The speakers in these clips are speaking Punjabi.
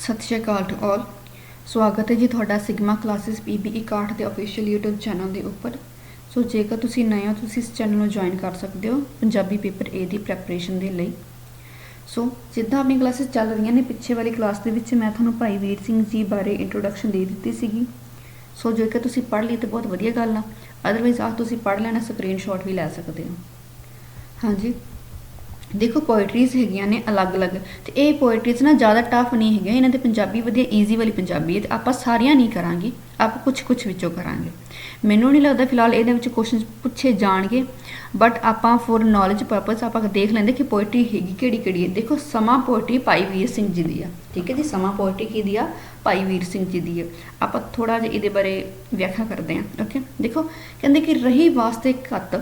ਸਤਿ ਸ਼੍ਰੀ ਅਕਾਲ ਟੂ ਆਲ ਸਵਾਗਤ ਹੈ ਜੀ ਤੁਹਾਡਾ ਸਿਗਮਾ ਕਲਾਸਿਸ ਪੀਬੀ 61 ਦੇ ਅਫੀਸ਼ੀਅਲ YouTube ਚੈਨਲ ਦੇ ਉੱਪਰ। ਸੋ ਜੇਕਰ ਤੁਸੀਂ ਨਏ ਹੋ, ਤੁਸੀਂ ਇਸ ਚੈਨਲ ਨੂੰ ਜੁਆਇਨ ਕਰ ਸਕਦੇ ਹੋ, ਪੰਜਾਬੀ ਪੇਪਰ A ਦੀ ਪ੍ਰੈਪਰੇਸ਼ਨ ਦੇ ਲਈ। ਸੋ ਜਿੱਦਾਂ ਆਪਣੀ ਕਲਾਸਿਸ ਚੱਲ ਰਹੀਆਂ ਨੇ, ਪਿੱਛੇ ਵਾਲੀ ਕਲਾਸ ਦੇ ਵਿੱਚ ਮੈਂ ਤੁਹਾਨੂੰ ਭਾਈ ਵੀਰ ਸਿੰਘ ਜੀ ਬਾਰੇ ਇੰਟਰੋਡਕਸ਼ਨ ਦੇ ਦਿੱਤੀ ਸੀਗੀ। ਸੋ ਜੇਕਰ ਤੁਸੀਂ ਪੜ੍ਹ ਲਈ ਤਾਂ ਬਹੁਤ ਵਧੀਆ ਗੱਲ ਆ। ਅਦਰਵਾਈਜ਼ ਆਹ ਤੁਸੀਂ ਪੜ੍ਹ ਲੈਣਾ ਸਕਰੀਨਸ਼ਾਟ ਵੀ ਲੈ ਸਕਦੇ ਹੋ। ਹਾਂਜੀ। ਦੇਖੋ ਪੋਇਟਰੀਜ਼ ਹੈਗੀਆਂ ਨੇ ਅਲੱਗ-ਅਲੱਗ ਤੇ ਇਹ ਪੋਇਟਰੀਜ਼ ਨਾ ਜ਼ਿਆਦਾ ਟਫ ਨਹੀਂ ਹੈਗੀਆਂ, ਇਹਨਾਂ ਦੇ ਪੰਜਾਬੀ ਵਧੀਆ ਈਜ਼ੀ ਵਾਲੀ ਪੰਜਾਬੀ ਹੈ ਤੇ ਆਪਾਂ ਸਾਰੀਆਂ ਨਹੀਂ ਕਰਾਂਗੇ, ਆਪਾਂ ਕੁਝ-ਕੁਝ ਵਿੱਚੋਂ ਕਰਾਂਗੇ। ਮੈਨੂੰ ਨਹੀਂ ਲੱਗਦਾ ਫਿਲਹਾਲ ਇਹਦੇ ਵਿੱਚ ਕੁਐਸਚਨਸ ਪੁੱਛੇ ਜਾਣਗੇ ਬਟ ਆਪਾਂ ਫੋਰ ਨੌਲੇਜ ਪਰਪਸ ਆਪਾਂ ਦੇਖ ਲੈਂਦੇ ਕਿ ਪੋਇਟਰੀ ਹੈਗੀ ਕਿਹੜੀ-ਕਿਹੜੀ ਹੈ। ਦੇਖੋ, ਸਮਾਂ ਪੋਇਟਰੀ ਭਾਈ ਵੀਰ ਸਿੰਘ ਜੀ ਦੀ ਆ, ਠੀਕ ਹੈ ਜੀ? ਸਮਾਂ ਪੋਇਟਰੀ ਕੀ ਦੀ ਆ? ਭਾਈ ਵੀਰ ਸਿੰਘ ਜੀ ਦੀ ਹੈ ਆਪਾਂ ਥੋੜਾ ਜਿਹਾ ਇਹਦੇ ਬਾਰੇ ਵਿਆਖਿਆ ਕਰਦੇ ਹਾਂ ਓਕੇ ਦੇਖੋ, ਕਹਿੰਦੇ ਕਿ ਰਹੀ ਵਾਸਤੇ ਘੱਤ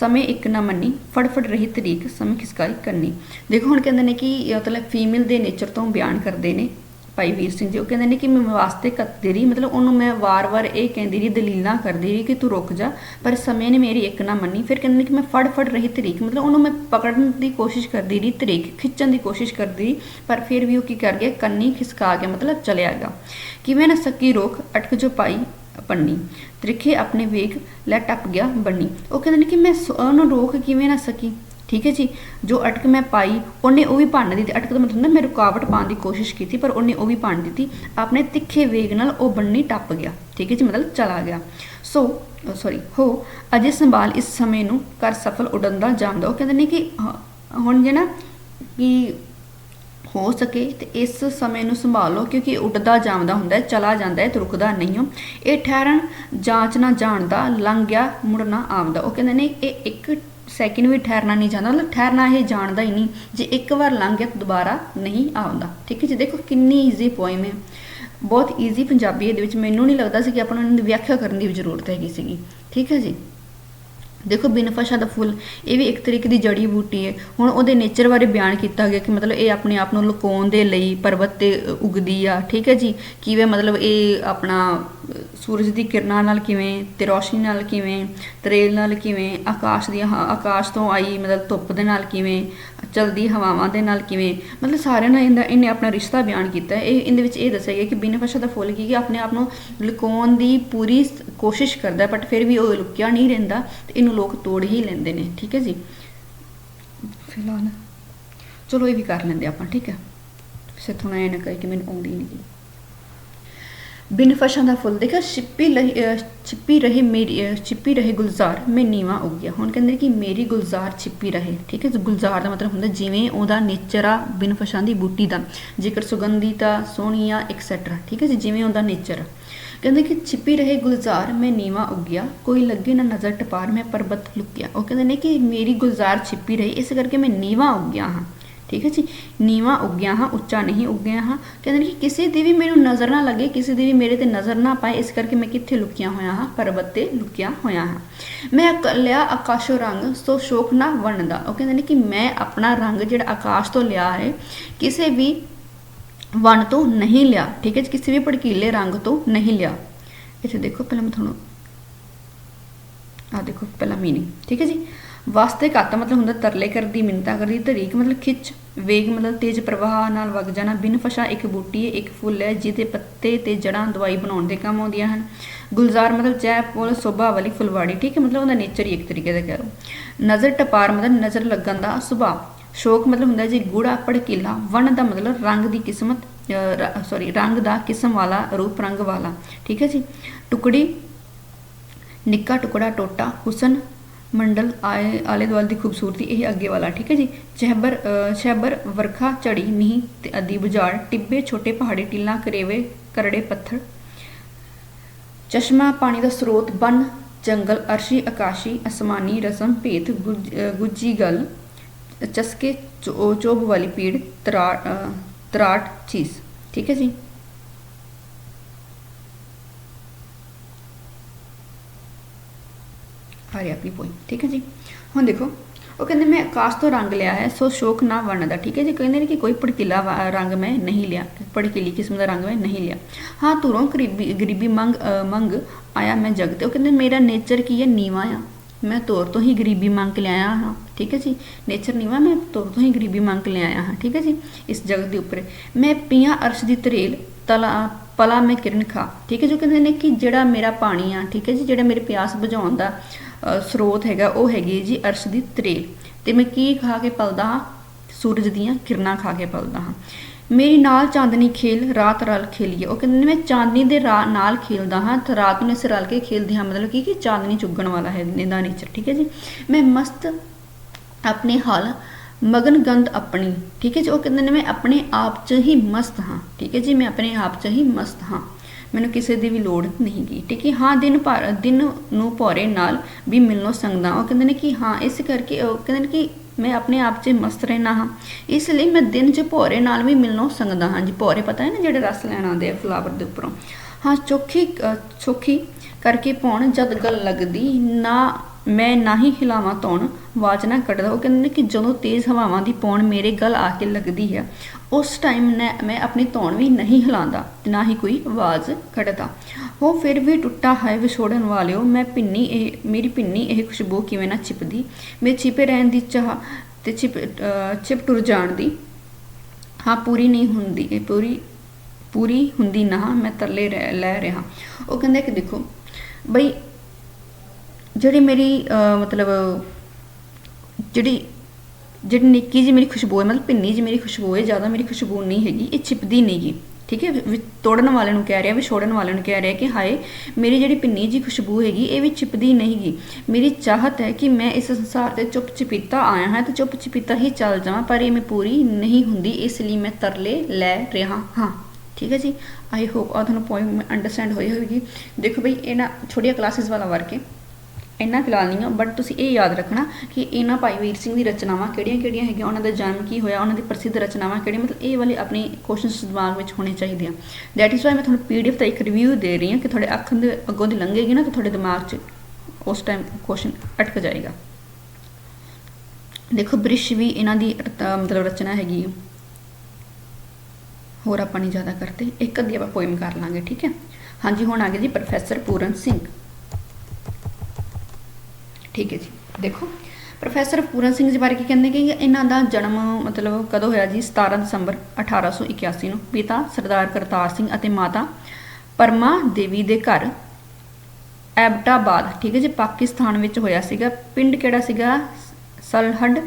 ਸਮੇਂ ਇੱਕ ਨਾ ਮੰਨੀ, ਫੜਫੜ ਰਹੀ ਤਰੀਕ, ਸਮੇਂ ਖਿਸਕਾਈ ਕਰਨੀ ਦੇਖੋ, ਹੁਣ ਕਹਿੰਦੇ ਨੇ ਕਿ ਮਤਲਬ ਫੀਮੇਲ ਦੇ ਨੇਚਰ ਤੋਂ ਬਿਆਨ ਕਰਦੇ ਨੇ ਭਾਈ ਵੀਰ ਸਿੰਘ ਜੀ। ਉਹ ਕਹਿੰਦੇ ਨੇ ਕਿ ਮੈਂ ਵਾਸਤੇ ਕੱਤਦੀ ਰਹੀ, ਮਤਲਬ ਉਹਨੂੰ ਮੈਂ ਵਾਰ-ਵਾਰ ਇਹ ਕਹਿੰਦੀ ਰਹੀ, ਦਲੀਲਾਂ ਕਰਦੀ ਰਹੀ ਕਿ ਤੂੰ ਰੁਕ ਜਾ, ਪਰ ਸਮੇਂ ਨੇ ਮੇਰੀ ਇੱਕ ਨਾ ਮੰਨੀ। ਫਿਰ ਕਹਿੰਦੇ ਨੇ ਕਿ ਮੈਂ ਫੜ-ਫੜ ਰਹੀ ਤਰੀਕ, ਮਤਲਬ ਉਹਨੂੰ ਮੈਂ ਪਕੜਨ ਦੀ ਕੋਸ਼ਿਸ਼ ਕਰਦੀ ਰਹੀ, ਤਰੀਕ ਖਿੱਚਣ ਦੀ ਕੋਸ਼ਿਸ਼ ਕਰਦੀ ਰਹੀ, ਪਰ ਫਿਰ ਵੀ ਉਹ ਕੀ ਕਰ ਗਿਆ, ਕੰਨੀ ਖਿਸਕਾ ਕੇ ਮਤਲਬ ਚਲਿਆ ਗਿਆ। ਕਿਵੇਂ ਨਾ ਸਕੀ ਰੋਕ ਅਟਕ ਜੋ ਪਾਈ ਪੰਨੀ ਤ੍ਰਿਖੇ ਆਪਣੇ ਵੇਗ ਲੈ ਟੱਪ ਗਿਆ ਬੰਨੀ। ਉਹ ਕਹਿੰਦੇ ਨੇ ਕਿ ਮੈਂ ਸ- ਉਹਨੂੰ ਰੋਕ ਕਿਵੇਂ ਨਾ ਸਕੀ। ਠੀਕ ਹੈ ਜੀ? ਜੋ ਅਟਕ ਮੈਂ ਪਾਈ, ਉਹਨੇ ਉਹ ਵੀ ਭੰਨ ਦਿੱਤੀ। ਅਟਕ ਦਾ ਮਤਲਬ ਹੁੰਦਾ, ਮੈਂ ਰੁਕਾਵਟ ਪਾਉਣ ਦੀ ਕੋਸ਼ਿਸ਼ ਕੀਤੀ, ਪਰ ਉਹਨੇ ਉਹ ਵੀ ਭੰਨ ਦਿੱਤੀ। ਆਪਣੇ ਤਿੱਖੇ ਵੇਗ ਨਾਲ ਉਹ ਬੰਨੀ ਟੱਪ ਗਿਆ। ਠੀਕ ਹੈ ਜੀ? ਮਤਲਬ ਚਲਾ ਗਿਆ। ਸੋ ਸੌਰੀ ਹੋ, ਅਜੇ ਸੰਭਾਲ ਇਸ ਸਮੇਂ ਨੂੰ ਕਰ ਸਫਲ ਉਡਣ ਦਾ ਜਾਣਦਾ ਉਹ ਕਹਿੰਦੇ ਨੇ ਕਿ ਹੁਣ ਜੇ ਨਾ, ਕਿ ਹੋ ਸਕੇ ਤੇ ਇਸ ਸਮੇਂ ਨੂੰ ਸੰਭਾਲੋ ਕਿਉਂਕਿ ਉੱਡਦਾ ਜਾਂਦਾ ਹੁੰਦਾ ਹੈ, ਚਲਾ ਜਾਂਦਾ ਹੈ ਤੇ ਰੁਕਦਾ ਨਹੀਂ ਹੋ ਇਹ ਠਹਿਰਣ ਜਾਂਚ ਨਾ ਜਾਣਦਾ ਲੰਘ ਗਿਆ ਮੁੜਨਾ, ਆਉਂਦਾ। ਉਹ ਕਹਿੰਦੇ ਨੇ ਇਹ ਇੱਕ ਸੈਕਿੰਡ ਵੀ ਠਹਿਰਨਾ ਨਹੀਂ ਜਾਂਦਾ, ਮਤਲਬ ਠਹਿਰਨਾ ਇਹ ਜਾਣਦਾ ਹੀ ਨਹੀਂ। ਜੇ ਇੱਕ ਵਾਰ ਲੰਘ ਗਿਆ ਤਾਂ ਦੁਬਾਰਾ ਨਹੀਂ ਆਉਂਦਾ। ਠੀਕ ਹੈ ਜੀ, ਦੇਖੋ ਕਿੰਨੀ ਈਜ਼ੀ ਪੋਇਮ ਹੈ। ਬਹੁਤ ਈਜ਼ੀ ਪੰਜਾਬੀ ਇਹਦੇ ਵਿੱਚ ਮੈਨੂੰ ਨਹੀਂ ਲੱਗਦਾ ਸੀ ਕਿ ਆਪਾਂ ਨੂੰ ਵਿਆਖਿਆ ਕਰਨ ਦੀ ਵੀ ਜ਼ਰੂਰਤ ਹੈਗੀ ਸੀਗੀ। ਠੀਕ ਹੈ ਜੀ। ਦੇਖੋ ਬਿਨਫਸ਼ਾ ਦਾ ਫੁੱਲ, ਇਹ ਵੀ ਇੱਕ ਤਰੀਕੇ ਦੀ ਜੜੀ ਬੂਟੀ ਹੈ। ਹੁਣ ਉਹਦੇ ਨੇਚਰ ਬਾਰੇ ਬਿਆਨ ਕੀਤਾ ਗਿਆ ਕਿ ਮਤਲਬ ਇਹ ਆਪਣੇ ਆਪ ਨੂੰ ਲੁਕਾਉਣ ਦੇ ਲਈ ਪਰਬਤ ਤੇ ਉਗਦੀ ਆ, ਠੀਕ ਹੈ ਜੀ? ਕਿਵੇਂ ਮਤਲਬ ਇਹ ਆਪਣਾ ਸੂਰਜ ਦੀ ਕਿਰਨਾਂ ਨਾਲ ਕਿਵੇਂ, ਤੇ ਰੋਸ਼ਨੀ ਨਾਲ ਕਿਵੇਂ ਤਰੇਲ ਨਾਲ ਕਿਵੇਂ, ਆਕਾਸ਼ ਦੀ ਆਕਾਸ਼ ਤੋਂ ਆਈ ਮਤਲਬ ਧੁੱਪ ਦੇ ਨਾਲ ਕਿਵੇਂ, ਚਲਦੀ ਹਵਾਵਾਂ ਦੇ ਨਾਲ ਕਿਵੇਂ, ਮਤਲਬ ਸਾਰਿਆਂ ਨਾਲ ਇਹਦਾ, ਇਹਨੇ ਆਪਣਾ ਰਿਸ਼ਤਾ ਬਿਆਨ ਕੀਤਾ ਹੈ। ਇਹ, ਇਹਦੇ ਵਿੱਚ ਇਹ ਦੱਸਿਆ ਗਿਆ ਕਿ ਬਿਨਫਸ਼ਾ ਦਾ ਫੁੱਲ ਕੀ ਕਿ ਆਪਣੇ ਆਪ ਨੂੰ ਲੁਕਾਉਣ ਦੀ ਪੂਰੀ ਕੋਸ਼ਿਸ਼ ਕਰਦਾ ਬਟ ਫਿਰ ਵੀ ਉਹ ਲੁਕਿਆ ਨਹੀਂ ਰਹਿੰਦਾ ਤੇ ਇਹਨੂੰ ਲੋਕ ਤੋੜ ਹੀ ਲੈਂਦੇ ਨੇ, ਠੀਕ ਹੈ ਜੀ? ਫਿਲਹਾਲ ਚਲੋ ਇਹ ਵੀ ਕਰ ਲੈਂਦੇ ਆਪਾਂ, ਠੀਕ ਹੈ? ਸੇ ਥੋੜਾ ਇਹ ਨਾ ਕਹੇ ਕਿ ਮੈਨੂੰ ਆਉਂਦੀ ਨਹੀਂ ਬਿਨ ਫਸ਼ਾਂ ਦਾ ਫੁੱਲ ਦੇਖਿਆ ਛਿੱਪੀ ਲਹੀ- ਛਿੱਪੀ ਰਹੇ ਮੇਰੀ ਛਿੱਪੀ ਰਹੇ ਗੁਲਜ਼ਾਰ, ਮੈਂ ਨੀਵਾ ਉੱਗ ਗਿਆ ਹੁਣ ਕਹਿੰਦੇ ਕਿ ਮੇਰੀ ਗੁਲਜ਼ਾਰ ਛਿੱਪੀ ਰਹੇ, ਠੀਕ ਹੈ ਗੁਲਜ਼ਾਰ ਦਾ ਮਤਲਬ ਹੁੰਦਾ ਜਿਵੇਂ ਉਹਦਾ ਨੇਚਰ ਆ ਬਿਨ ਫਸ਼ਾਂ ਦੀ ਬੂਟੀ ਦਾ, ਜੇਕਰ ਸੁਗੰਧਿਤਾ ਸੋਹਣੀ ਆ ਐਕਸੈਟਰਾ ਠੀਕ ਹੈ ਜੀ? ਜਿਵੇਂ ਉਹਦਾ ਨੇਚਰ ਆ। ਕਹਿੰਦੇ ਕਿ ਛਿਪੀ ਰਹੇ ਗੁਲਜ਼ਾਰ, ਮੈਂ ਨੀਵਾ ਉੱਗਿਆ, ਕੋਈ ਲੱਗੇ ਨਾ ਨਜ਼ਰ ਟਪਾਰ, ਮੈਂ ਪਰਬਤ ਲੁਕਿਆ। ਉਹ ਕਹਿੰਦੇ ਨੇ ਕਿ ਮੇਰੀ ਗੁਲਜ਼ਾਰ ਛਿਪੀ ਰਹੀ, ਇਸ ਕਰਕੇ ਮੈਂ ਨੀਵਾ ਉੱਗਿਆ ਹਾਂ। ਠੀਕ ਹੈ ਜੀ? ਨੀਵਾ ਉੱਗਿਆ ਹਾਂ, ਉੱਚਾ ਨਹੀਂ ਉੱਗਿਆ ਹਾਂ। ਕਹਿੰਦੇ ਨੇ ਕਿ ਕਿਸੇ ਦੀ ਵੀ ਮੈਨੂੰ ਨਜ਼ਰ ਨਾ ਲੱਗੇ, ਕਿਸੇ ਦੀ ਵੀ ਮੇਰੇ ਤੇ ਨਜ਼ਰ ਨਾ ਪਾਏ, ਇਸ ਕਰਕੇ ਮੈਂ ਕਿੱਥੇ ਲੁਕਿਆ ਹੋਇਆ ਹਾਂ? ਪਰਬਤ ਤੇ ਲੁਕਿਆ ਹੋਇਆ ਹਾਂ। ਮੈਂ ਲਿਆ ਆਕਾਸ਼ੋ ਰੰਗ, ਸੋ ਸ਼ੋਕ ਨਾ ਵਣਦਾ ਉਹ ਕਹਿੰਦੇ ਨੇ ਕਿ ਮੈਂ ਆਪਣਾ ਰੰਗ ਜਿਹੜਾ ਆਕਾਸ਼ ਤੋਂ ਲਿਆ ਹੈ, ਕਿਸੇ ਵੀ ਵਣ ਤੋਂ ਨਹੀਂ ਲਿਆ, ਠੀਕ ਹੈ ਜੀ, ਕਿਸੇ ਵੀ ਭੜਕੀਲੇ ਰੰਗ ਤੋਂ ਨਹੀਂ ਲਿਆ। ਇੱਥੇ ਦੇਖੋ, ਪਹਿਲਾਂ ਮੈਂ ਤੁਹਾਨੂੰ ਆ ਦੇਖੋ, ਪਹਿਲਾ ਮੀਨਿੰਗ ਠੀਕ ਹੈ ਜੀ। ਵਾਸਤੇ ਘੱਟ ਮਤਲਬ ਹੁੰਦਾ ਤਰਲੇ ਕਰਦੀ ਮਿੰਤਾ ਕਰਦੀ, ਤਰੀਕ ਮਤਲਬ ਖਿੱਚ, ਵੇਗ ਮਤਲਬ ਤੇਜ਼ ਪ੍ਰਵਾਹ ਨਾਲ ਵਗ ਜਾਣਾ, ਬਿਨ ਫਸ਼ਾ ਇੱਕ ਬੂਟੀ ਹੈ ਇੱਕ ਫੁੱਲ ਹੈ, ਜਿਹਦੇ ਪੱਤੇ ਤੇ ਜੜਾਂ ਦਵਾਈ ਬਣਾਉਣ ਦੇ ਕੰਮ ਆਉਂਦੀਆਂ ਹਨ। ਗੁਲਜ਼ਾਰ ਮਤਲਬ ਜੈ ਫੁੱਲ ਸੋਭਾ ਵਾਲੀ ਫੁਲਵਾੜੀ, ਠੀਕ ਹੈ, ਮਤਲਬ ਉਹਦਾ ਨੇਚਰ ਹੀ ਇੱਕ ਤਰੀਕੇ ਦਾ ਕਹਿ ਲਓ। ਨਜ਼ਰ ਟਪਾਰ ਮਤਲਬ ਨਜ਼ਰ ਲੱਗਣ ਦਾ ਸੁਭਾਅ। ਸ਼ੋਕ ਮਤਲਬ ਹੁੰਦਾ ਜੀ ਗੂੜਾ ਭੜਕੀਲਾ ਵਣ ਦਾ ਮਤਲਬ ਰੰਗ ਦੀ ਕਿਸਮਤ ਸੌਰੀ ਰੰਗ ਦਾ ਕਿਸਮ ਵਾਲਾ ਰੂਪ ਰੰਗ ਵਾਲਾ ਠੀਕ ਹੈ ਜੀ? ਟੁਕੜੀ ਨਿੱਕਾ ਟੁਕੜਾ ਟੋਟਾ ਹੁਸਨ ਮੰਡਲ ਆਏ ਆਲੇ ਦੁਆਲੇ ਦੀ ਖੂਬਸੂਰਤੀ ਇਹ ਅੱਗੇ ਵਾਲਾ ਠੀਕ ਹੈ ਜੀ? ਚਹਿਬਰ ਸ਼ਹਿਬਰ ਵਰਖਾ ਚੜੀ ਮੀਂਹ ਤੇ ਅਦੀ ਬੁਝਾੜ ਟਿੱਬੇ ਛੋਟੇ ਪਹਾੜੀ ਟਿੱਲਾਂ ਕਰੇਵੇ ਕਰੜੇ ਪੱਥਰ ਚਸ਼ਮਾ ਪਾਣੀ ਦਾ ਸਰੋਤ ਬਨ ਜੰਗਲ ਅਰਸ਼ੀ ਆਕਾਸ਼ੀ ਅਸਮਾਨੀ ਰਸਮ ਭੇਤ ਗੁੱਜ- ਅ, ਗੁੱਜੀ ਗਲ ਚਸਕੇ ਚੋ- ਚੋਬ ਵਾਲੀ ਪੀੜ ਤਰਾਟ ਅ, ਤਰਾਟ ਚੀਜ਼ ਠੀਕ ਹੈ ਜੀ? ਆ ਰਹੀ ਆਪਣੀ ਪੋਇੰਟ ਠੀਕ ਹੈ ਜੀ? ਹੁਣ ਦੇਖੋ ਉਹ ਕਹਿੰਦੇ ਮੈਂ ਆਕਾਸ਼ ਤੋਂ ਰੰਗ ਲਿਆ ਹੈ ਸੋ ਸ਼ੋਕ ਨਾ ਵਰਣਦਾ। ਠੀਕ ਹੈ ਜੀ? ਕਹਿੰਦੇ ਨੇ ਕਿ ਕੋਈ ਭੜਕੀਲਾ ਰੰਗ ਮੈਂ ਨਹੀਂ ਲਿਆ। ਭੜਕੀਲੀ ਕਿਸਮ ਦਾ ਰੰਗ ਮੈਂ ਨਹੀਂ ਲਿਆ। ਹਾਂ ਤੁਰੋਂ ਗਰੀਬੀ ਗਰੀਬੀ ਮੰਗ ਮੰਗ ਆਇਆ ਮੈਂ ਜਗ ਤੇ। ਉਹ ਕਹਿੰਦੇ ਮੇਰਾ ਨੇਚਰ ਕੀ ਹੈ? ਨੀਵਾ ਆ। ਮੈਂ ਤੌਰ ਤੋਂ ਹੀ ਗਰੀਬੀ ਮੰਗ ਕੇ ਲਿਆਇਆ ਹਾਂ, ਠੀਕ ਹੈ ਜੀ? ਨੇਚਰ ਨਹੀਂ ਵਾ, ਮੈਂ ਤੌਰ ਤੋਂ ਹੀ ਗਰੀਬੀ ਮੰਗ ਕੇ ਲਿਆਇਆ ਹਾਂ, ਠੀਕ ਹੈ ਜੀ? ਇਸ ਜਗਤ ਦੇ ਉੱਪਰ। ਮੈਂ ਪੀਆਂ ਅਰਸ਼ ਦੀ ਤਰੇਲ, ਤਲਾ, ਪਲਾ ਮੈਂ ਕਿਰਨ ਖਾ, ਠੀਕ ਹੈ ਜੋ ਕਹਿੰਦੇ ਨੇ ਕਿ ਜਿਹੜਾ ਮੇਰਾ ਪਾਣੀ ਆ, ਠੀਕ ਹੈ ਜੀ? ਜਿਹੜਾ ਮੇਰੇ ਪਿਆਸ ਬੁਝਾਉਣ ਦਾ ਸਰੋਤ ਹੈਗਾ, ਉਹ ਹੈਗੀ ਹੈ ਜੀ ਅਰਸ਼ ਦੀ ਤਰੇਲ। ਤੇ ਮੈਂ ਕੀ ਖਾ ਕੇ ਪਲਦਾ ਹਾਂ? ਸੂਰਜ ਦੀਆਂ ਕਿਰਨਾਂ ਖਾ ਕੇ ਪਲਦਾ ਹਾਂ। ਮੇਰੀ ਨਾਲ ਚਾਂਦਨੀ ਖੇਲ, ਰਾਤ ਰਲ ਖੇਲੀਏ। ਉਹ ਕਹਿੰਦੇ ਨੇ, ਮੈਂ ਚਾਂਦਨੀ ਦੇ ਨਾਲ ਖੇਲਦਾ ਹਾਂ। ਤੇ ਰਾਤ ਨੂੰ ਅਸੀਂ ਰਲ ਕੇ ਖੇਲਦੇ ਹਾਂ। ਮਤਲਬ ਕੀ, ਕਿ ਚਾਂਦਨੀ ਚੁੱਗਣ ਵਾਲਾ ਹੈ ਇਹਦਾ ਨੇਚਰ ਠੀਕ ਹੈ ਜੀ? ਮੈਂ ਮਸਤ ਆਪਣੇ ਹਾਲ, ਮਗਨ ਗੰਧ ਆਪਣੀ। ਠੀਕ ਹੈ ਜੀ? ਉਹ ਕਹਿੰਦੇ ਨੇ, ਮੈਂ ਆਪਣੇ ਆਪ 'ਚ ਹੀ ਮਸਤ ਹਾਂ। ਠੀਕ ਹੈ ਜੀ? ਮੈਂ ਆਪਣੇ ਆਪ 'ਚ ਹੀ ਮਸਤ ਹਾਂ। ਮੈਨੂੰ ਕਿਸੇ ਦੀ ਵੀ ਲੋੜ ਨਹੀਂ ਗਈ ਠੀਕ ਹੈ? ਹਾਂ, ਦਿਨ ਭਰ, ਦਿਨ ਨੂੰ ਭੋਰੇ ਨਾਲ ਵੀ ਮਿਲਨੋਂ ਸੰਗਦਾ ਉਹ ਕਹਿੰਦੇ ਨੇ ਕਿ, ਹਾਂ, ਇਸ ਕਰਕੇ, ਉਹ ਕਹਿੰਦੇ ਨੇ ਕਿ ਮੈਂ ਆਪਣੇ ਆਪ 'ਚ ਮਸਤ ਰਹਿਣਾ ਹਾਂ। ਇਸ ਲਈ ਮੈਂ ਦਿਨ 'ਚ ਭੋਰੇ ਨਾਲ ਵੀ ਮਿਲਨੋਂ ਸੰਗਦਾ ਹਾਂ। ਜੀ, ਭੋਰੇ ਪਤਾ ਹੈ ਨਾ ਜਿਹੜੇ ਰਸ ਲੈਣ ਆਉਂਦੇ ਆ ਫਲਾਵਰ ਦੇ ਉੱਪਰੋਂ? ਹਾਂ, ਚੋਖੀ ਚੋਖੀ ਕਰਕੇ ਪਾਉਣ ਜਦ ਗੱਲ ਲੱਗਦੀ, ਨਾ ਮੈਂ ਨਾ ਹੀ ਹਿਲਾਵਾਂ ਧੌਣ, ਆਵਾਜ਼ ਨਾ ਕੱਢਦਾ। ਉਹ ਕਹਿੰਦੇ ਨੇ ਕਿ ਜਦੋਂ ਤੇਜ਼ ਹਵਾਵਾਂ ਦੀ ਪੌਣ ਮੇਰੇ ਗਲ ਆ ਕੇ ਲੱਗਦੀ ਹੈ, ਉਸ ਟਾਈਮ ਮੈਂ ਆਪਣੀ ਧੌਣ ਵੀ ਨਹੀਂ ਹਿਲਾਉਂਦਾ ਤੇ ਨਾ ਹੀ ਕੋਈ ਆਵਾਜ਼ ਕੱਢਦਾ। ਉਹ ਫਿਰ ਵੀ ਟੁੱਟਾ ਹੈ ਵਿਛੋੜਨ ਵਾਲਿਓ, ਮੈਂ ਪਿੰਨੀ ਇਹ, ਮੇਰੀ ਪਿੰਨੀ ਇਹ ਖੁਸ਼ਬੂ ਕਿਵੇਂ ਨਾ ਛਿਪਦੀ ਮੈਂ ਛਿਪੇ ਰਹਿਣ ਦੀ ਚਾਹ ਤੇ ਛਿਪ ਅਹ ਛਿਪ ਟੁਰ ਜਾਣ ਦੀ। ਹਾਂ, ਪੂਰੀ ਨਹੀਂ ਹੁੰਦੀ, ਇਹ ਪੂਰੀ ਪੂਰੀ ਹੁੰਦੀ ਨਾ, ਮੈਂ ਤਰਲੇ ਰਹਿ- ਲੈ ਰਿਹਾ। ਉਹ ਕਹਿੰਦਾ ਕਿ ਦੇਖੋ, ਬਈ ਜਿਹੜੀ ਮੇਰੀ ਮਤਲਬ ਜਿਹੜੀ ਜਿਹੜੀ ਨਿੱਕੀ ਜੀ ਮੇਰੀ ਖੁਸ਼ਬੂ ਹੈ, ਮਤਲਬ ਪਿੰਨੀ ਜੀ ਮੇਰੀ ਖੁਸ਼ਬੂ ਹੈ, ਜ਼ਿਆਦਾ ਮੇਰੀ ਖੁਸ਼ਬੂ ਨਹੀਂ ਹੈਗੀ, ਇਹ ਛਿਪਦੀ ਨਹੀਂਗੀ। ਠੀਕ ਹੈ, ਵੀ ਤੋੜਨ ਵਾਲੇ ਨੂੰ ਕਹਿ ਰਿਹਾ, ਵੀ ਛੋੜਨ ਵਾਲੇ ਨੂੰ ਕਹਿ ਰਿਹਾ ਕਿ ਹਾਏ, ਮੇਰੀ ਜਿਹੜੀ ਪਿੰਨੀ ਜੀ ਖੁਸ਼ਬੂ ਹੈਗੀ, ਇਹ ਵੀ ਛਿਪਦੀ ਨਹੀਂਗੀ ਮੇਰੀ ਚਾਹਤ ਹੈ ਕਿ ਮੈਂ ਇਸ ਸੰਸਾਰ ਤੇ ਚੁੱਪ ਚਪੀਤਾ ਆਇਆ ਹਾਂ ਤੇ ਚੁੱਪ ਚਪੀਤਾ ਹੀ ਚੱਲ ਜਾਵਾਂ, ਪਰ ਇਹ ਮੈਂ ਪੂਰੀ ਨਹੀਂ ਹੁੰਦੀ, ਇਸ ਲਈ ਮੈਂ ਤਰਲੇ ਲੈ ਰਿਹਾ ਹਾਂ। ਠੀਕ ਹੈ ਜੀ? ਆਈ ਹੋਪ ਆ ਤੁਹਾਨੂੰ ਪੋਇੰਟ ਅੰਡਰਸਟੈਂਡ ਹੋਈ ਹੋਵੇਗੀ ਦੇਖੋ ਬਈ ਇਹਨਾਂ ਛੋਟੀਆਂ ਕਲਾਸਿਸ ਵਾਲਾ ਵਰਕ ਹੈ। ਇੰਨਾ ਫਿਲਹਾਲ ਨਹੀਂ ਆ ਬਟ ਤੁਸੀਂ ਇਹ ਯਾਦ ਰੱਖਣਾ ਕਿ ਇਹਨਾਂ ਭਾਈ ਵੀਰ ਸਿੰਘ ਦੀ ਰਚਨਾਵਾਂ ਕਿਹੜੀਆਂ-ਕਿਹੜੀਆਂ ਹੈਗੀਆਂ, ਉਹਨਾਂ ਦਾ ਜਨਮ ਕੀ ਹੋਇਆ, ਉਹਨਾਂ ਦੀ ਪ੍ਰਸਿੱਧ ਰਚਨਾਵਾਂ ਕਿਹੜੀਆਂ, ਮਤਲਬ ਇਹ ਵਾਲੇ ਆਪਣੇ ਕੁਐਸਚਨਸ ਦਿਮਾਗ ਵਿੱਚ ਹੋਣੇ ਚਾਹੀਦੇ ਆ। ਦੈਟ ਇਜ਼ ਵਾਈ ਮੈਂ ਤੁਹਾਨੂੰ ਪੀਡੀਐਫ ਦਾ ਇੱਕ ਰਿਵਿਊ ਦੇ ਰਹੀ ਹਾਂ ਕਿ ਤੁਹਾਡੇ ਅੱਖਾਂ ਦੇ ਅੱਗੋਂ ਦੀ ਲੰਘੇਗੀ ਨਾ, ਤਾਂ ਤੁਹਾਡੇ ਦਿਮਾਗ 'ਚ ਉਸ ਟਾਈਮ ਕੁਐਸਚਨ ਅਟਕ ਜਾਏਗਾ। ਦੇਖੋ, ਬ੍ਰਿਸ਼ ਵੀ ਇਹਨਾਂ ਦੀ ਮਤਲਬ ਰਚਨਾ ਹੈਗੀ ਹੋਰ ਆਪਾਂ ਨਹੀਂ ਜ਼ਿਆਦਾ ਕਰਦੇ, ਇੱਕ ਅੱਧੀ ਆਪਾਂ ਪੋਇਮ ਕਰ ਲਾਂਗੇ, ਠੀਕ ਹੈ? ਹਾਂਜੀ, ਹੁਣ ਆ ਗਏ ਜੀ ਪ੍ਰੋਫੈਸਰ ਪੂਰਨ ਸਿੰਘ। ਠੀਕ ਹੈ ਜੀ। ਦੇਖੋ, ਪ੍ਰੋਫੈਸਰ ਪੂਰਨ ਸਿੰਘ ਜੀ ਬਾਰੇ ਕੀ ਕਹਿੰਦੇ ਕਿ ਇਹਨਾਂ ਦਾ ਜਨਮ ਮਤਲਬ ਕਦੋਂ ਹੋਇਆ ਜੀ? 17 ਦਸੰਬਰ 1881 ਨੂੰ। ਪਿਤਾ ਸਰਦਾਰ ਕਰਤਾਰ ਸਿੰਘ ਅਤੇ ਮਾਤਾ ਪਰਮਾ ਦੇਵੀ ਦੇ ਘਰ ਐਬਟਾਬਾਦ, ਠੀਕ ਹੈ ਜੀ, ਪਾਕਿਸਤਾਨ ਵਿੱਚ ਹੋਇਆ ਸੀਗਾ। ਪਿੰਡ ਕਿਹੜਾ ਸੀਗਾ? ਸਲਹੜ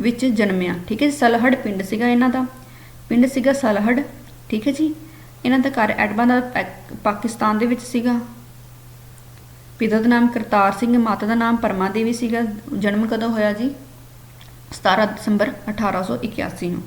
ਵਿੱਚ ਜਨਮਿਆ, ਠੀਕ ਹੈ ਜੀ। ਸਲਹੜ ਪਿੰਡ ਸੀਗਾ ਇਹਨਾਂ ਦਾ। ਪਿੰਡ ਸੀਗਾ ਸਲਹੜ, ਠੀਕ ਹੈ ਜੀ। ਇਹਨਾਂ ਦਾ ਘਰ ਐਡਬਾਦ ਪਾਕਿਸਤਾਨ ਦੇ ਵਿੱਚ ਸੀਗਾ। ਪਿਤਾ ਦਾ ਨਾਮ ਕਰਤਾਰ ਸਿੰਘ, ਮਾਤਾ ਦਾ ਨਾਮ ਪਰਮਾ ਦੇਵੀ ਸੀਗਾ, ਜਨਮ ਕਦੋਂ ਹੋਇਆ ਜੀ? 17 ਦਸੰਬਰ 1881 ਨੂੰ।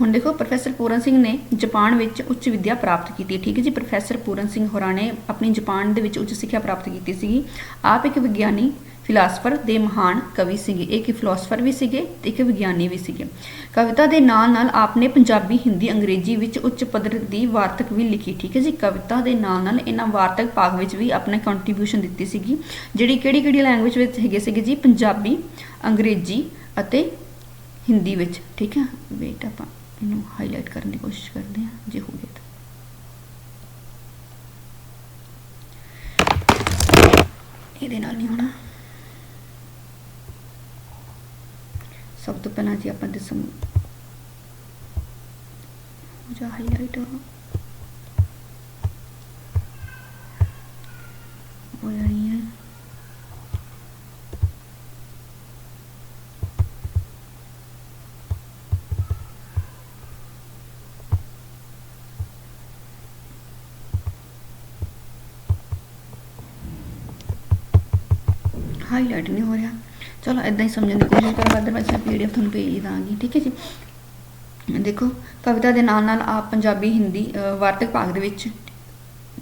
ਹੁਣ ਦੇਖੋ, ਪ੍ਰੋਫੈਸਰ ਪੂਰਨ ਸਿੰਘ ਨੇ ਜਾਪਾਨ ਵਿੱਚ ਉੱਚ ਵਿੱਦਿਆ ਪ੍ਰਾਪਤ ਕੀਤੀ, ਠੀਕ ਹੈ ਜੀ? ਪ੍ਰੋਫੈਸਰ ਪੂਰਨ ਸਿੰਘ ਹੋਰਾਂ ਨੇ ਆਪਣੀ ਜਾਪਾਨ ਦੇ ਵਿੱਚ ਉੱਚ ਸਿੱਖਿਆ ਪ੍ਰਾਪਤ ਕੀਤੀ ਸੀਗੀ। ਆਪ ਇੱਕ ਵਿਗਿਆਨੀ ਫਿਲਾਸਫਰ ਦੇ ਮਹਾਨ ਕਵੀ ਸੀਗੇ। ਇੱਕ ਫਿਲਾਸਫਰ ਵੀ ਸੀਗੇ ਤੇ ਇੱਕ ਵਿਗਿਆਨੀ ਵੀ ਸੀਗੇ। ਕਵਿਤਾ ਦੇ ਨਾਲ ਨਾਲ ਆਪਨੇ ਪੰਜਾਬੀ, ਹਿੰਦੀ, ਅੰਗਰੇਜ਼ੀ ਵਿੱਚ ਉੱਚ ਪੱਧਰ ਦੀ ਵਾਰਤਕ ਵੀ ਲਿਖੀ, ਠੀਕ ਹੈ ਜੀ? ਕਵਿਤਾ ਦੇ ਨਾਲ ਨਾਲ ਇਹਨਾਂ ਵਾਰਤਕ ਭਾਗ ਵਿੱਚ ਵੀ ਆਪਣਾ ਕੰਟਰੀਬਿਊਸ਼ਨ ਦਿੱਤੀ ਸੀਗੀ, ਜਿਹੜੀ ਕਿਹੜੀ ਕਿਹੜੀ ਲੈਂਗੁਏਜ ਵਿੱਚ ਹੈਗੇ ਸੀਗੇ ਜੀ? ਪੰਜਾਬੀ, ਅੰਗਰੇਜ਼ੀ ਅਤੇ ਹਿੰਦੀ ਵਿੱਚ, ਠੀਕ ਹੈ? ਵੇਟ ਆਪਾਂ ਇਹਨੂੰ ਹਾਈਲਾਈਟ ਕਰਨ ਦੀ ਕੋਸ਼ਿਸ਼ ਕਰਦੇ ਹਾਂ, ਜੇ ਹੋ ਗਿਆ ਤਾਂ। ਇਹਦੇ ਨਾਲ ਨਹੀਂ ਹੋਣਾ। ਸਭ ਤੋਂ ਪਹਿਲਾਂ ਜੀ ਆਪਾਂ ਦਿਸਮ ਹੋ ਜਾ ਹਾਈਲਾਈਟ ਹੋ ਜਾਣੀ ਹੈ। ਹਾਈਲਾਈਟ ਨਹੀਂ ਹੋ ਰਿਹਾ। ਚਲੋ ਇਦਾਂ ਹੀ ਸਮਝਣ ਦੀ ਕੋਸ਼ਿਸ਼ ਕਰੋ ਅਦਰਵਾਈਜ਼ ਮੈਂ ਪੀਡੀਐਫ ਤੁਹਾਨੂੰ ਭੇਜ ਦਾਂਗੀ, ਠੀਕ ਹੈ ਜੀ। ਦੇਖੋ, ਕਵਿਤਾ ਦੇ ਨਾਲ ਨਾਲ ਆਪ ਪੰਜਾਬੀ, ਹਿੰਦੀ ਵਾਰਤਕ ਭਾਗ ਦੇ ਵਿੱਚ,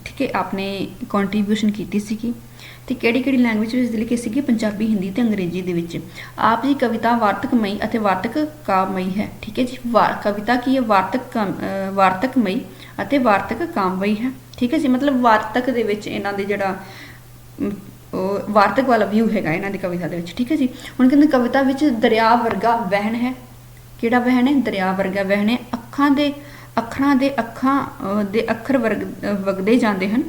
ਠੀਕ ਹੈ, ਆਪਨੇ ਕੰਟਰੀਬਿਊਸ਼ਨ ਕੀਤੀ ਸੀਗੀ। ਤੇ ਕਿਹੜੀ ਕਿਹੜੀ ਲੈਂਗੁਏਜ ਵਿੱਚ ਲਿਖੀ ਸੀਗੀ? ਪੰਜਾਬੀ, ਹਿੰਦੀ ਤੇ ਅੰਗਰੇਜ਼ੀ ਦੇ ਵਿੱਚ। ਆਪ ਜੀ ਕਵਿਤਾ ਵਾਰਤਕਮਈ ਅਤੇ ਵਾਰਤਕ ਕਾਵਮਈ ਹੈ, ਠੀਕ ਹੈ ਜੀ। ਵਾਰ, ਕਵਿਤਾ ਕੀ ਹੈ? ਵਾਰਤਕ ਕਾਮ- ਵਾਰਤਕਮਈ ਅਤੇ ਵਾਰਤਕ ਕਾਮਮਈ ਹੈ, ਠੀਕ ਹੈ ਜੀ। ਮਤਲਬ ਵਾਰਤਕ ਦੇ ਵਿੱਚ ਇਹਨਾਂ ਦੇ ਜਿਹੜਾ ਵਾਰਤਕ ਵਾਲਾ ਵਿਊ ਹੈਗਾ ਇਹਨਾਂ ਦੀ ਕਵਿਤਾ ਦੇ ਵਿੱਚ, ਠੀਕ ਹੈ ਜੀ? ਹੁਣ ਕਹਿੰਦੇ ਕਵਿਤਾ ਵਿੱਚ ਦਰਿਆ ਵਰਗਾ ਵਹਿਣ ਹੈ। ਕਿਹੜਾ ਵਹਿਣ ਹੈ? ਦਰਿਆ ਵਰਗਾ ਵਹਿਣ ਹੈ। ਅੱਖਾਂ ਦੇ, ਅੱਖਰਾਂ ਦੇ ਅੱਖਾਂ ਦੇ ਅੱਖਰ ਵਰਗ ਵਗਦੇ ਜਾਂਦੇ ਹਨ।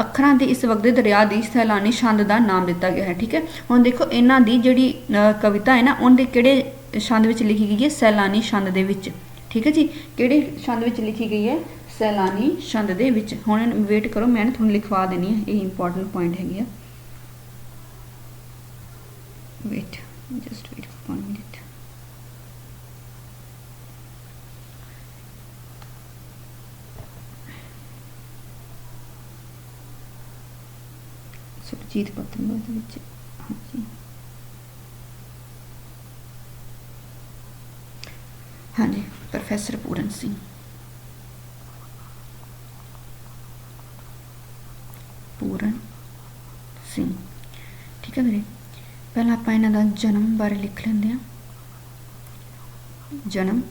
ਅੱਖਰਾਂ ਦੇ ਇਸ ਵਗਦੇ ਦਰਿਆ ਦੀ ਸੈਲਾਨੀ ਛੰਦ ਦਾ ਨਾਮ ਦਿੱਤਾ ਗਿਆ ਹੈ, ਠੀਕ ਹੈ? ਹੁਣ ਦੇਖੋ, ਇਹਨਾਂ ਦੀ ਜਿਹੜੀ ਕਵਿਤਾ ਹੈ ਨਾ ਉਹਦੇ ਕਿਹੜੇ ਛੰਦ ਵਿੱਚ ਲਿਖੀ ਗਈ ਹੈ? ਸੈਲਾਨੀ ਛੰਦ ਦੇ ਵਿੱਚ, ਠੀਕ ਹੈ ਜੀ? ਕਿਹੜੇ ਛੰਦ ਵਿੱਚ ਲਿਖੀ ਗਈ ਹੈ? ਸੈਲਾਨੀ ਛੰਦ ਦੇ ਵਿੱਚ। ਹੁਣ ਵੇਟ ਕਰੋ, ਮੈਂ ਨਾ ਤੁਹਾਨੂੰ ਲਿਖਵਾ ਦੇਣੀ ਹੈ। ਇਹ ਇੰਪੋਰਟੈਂਟ ਪੁਆਇੰਟ ਹੈਗੀ ਆ। Wait just wait for 1 minute Surjit ਪਤੰਗਾ ਦੇ ਵਿੱਚ ਹਾਂਜੀ ਹਾਂਜੀ ਪ੍ਰੋਫੈਸਰ ਪੂਰਨ ਸਿੰਘ ਪੂਰਨ ਸਿੰਘ ਠੀਕ ਹੈ ਵੀਰੇ ਪਹਿਲਾਂ ਆਪਾਂ ਇਹਨਾਂ ਦਾ ਜਨਮ ਬਾਰੇ ਲਿਖ ਲੈਂਦੇ ਹਾਂ। ਜਨਮ।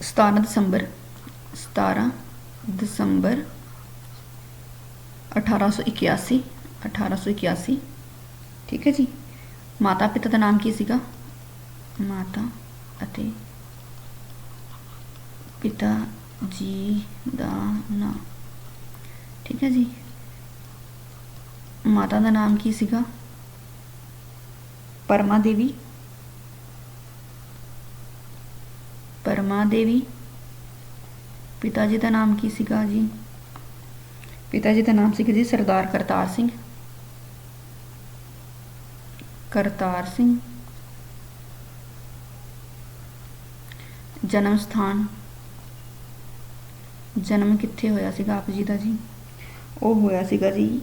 ਸਤਾਰਾਂ ਦਸੰਬਰ ਸਤਾਰਾਂ ਦਸੰਬਰ 1881 1881 ਠੀਕ ਹੈ ਜੀ। ਮਾਤਾ ਪਿਤਾ ਦਾ ਨਾਮ ਕੀ ਸੀਗਾ? ਮਾਤਾ ਅਤੇ ਪਿਤਾ ਜੀ ਦਾ ਨਾਮ। ਠੀਕ ਹੈ ਜੀ। ਮਾਤਾ ਦਾ ਨਾਮ ਕੀ ਸੀਗਾ? ਪਰਮਾ ਦੇਵੀ? ਪਰਮਾ ਦੇਵੀ? ਪਿਤਾ ਜੀ ਦਾ ਨਾਮ ਕੀ ਸੀਗਾ ਜੀ? ਪਿਤਾ ਜੀ ਦਾ ਨਾਮ ਸੀਗਾ ਜੀ ਸਰਦਾਰ ਕਰਤਾਰ ਸਿੰਘ। ਕਰਤਾਰ ਸਿੰਘ। ਜਨਮ ਸਥਾਨ। ਜਨਮ ਕਿੱਥੇ ਹੋਇਆ ਸੀਗਾ ਆਪ ਜੀ ਦਾ ਜੀ? ਉਹ ਹੋਇਆ ਸੀਗਾ ਜੀ